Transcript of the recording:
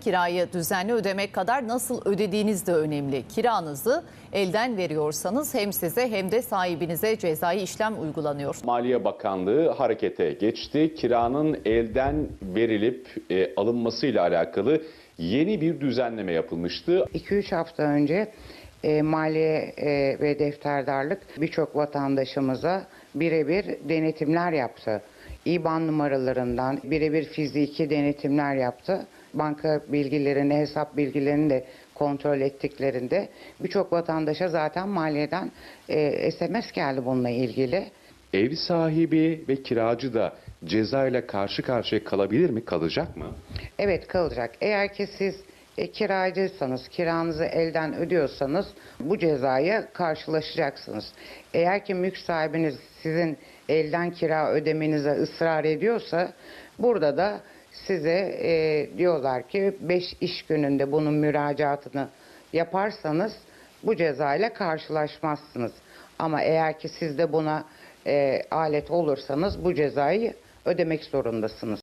Kirayı düzenli ödemek kadar nasıl ödediğiniz de önemli. Kiranızı elden veriyorsanız hem size hem de sahibinize cezai işlem uygulanıyor. Maliye Bakanlığı harekete geçti. Kiranın elden verilip e, alınmasıyla alakalı yeni bir düzenleme yapılmıştı. 2-3 hafta önce e, maliye e, ve defterdarlık birçok vatandaşımıza birebir denetimler yaptı. İBAN numaralarından birebir fiziki denetimler yaptı. Banka bilgilerini, hesap bilgilerini de kontrol ettiklerinde birçok vatandaşa zaten maliyeden e, SMS geldi bununla ilgili. Ev sahibi ve kiracı da ceza ile karşı karşıya kalabilir mi? Kalacak mı? Evet kalacak. Eğer ki siz e, kiracıysanız, kiranızı elden ödüyorsanız bu cezaya karşılaşacaksınız. Eğer ki mülk sahibiniz sizin elden kira ödemenize ısrar ediyorsa burada da size e, diyorlar ki 5 iş gününde bunun müracaatını yaparsanız bu cezayla karşılaşmazsınız. Ama eğer ki siz de buna e, alet olursanız bu cezayı ödemek zorundasınız.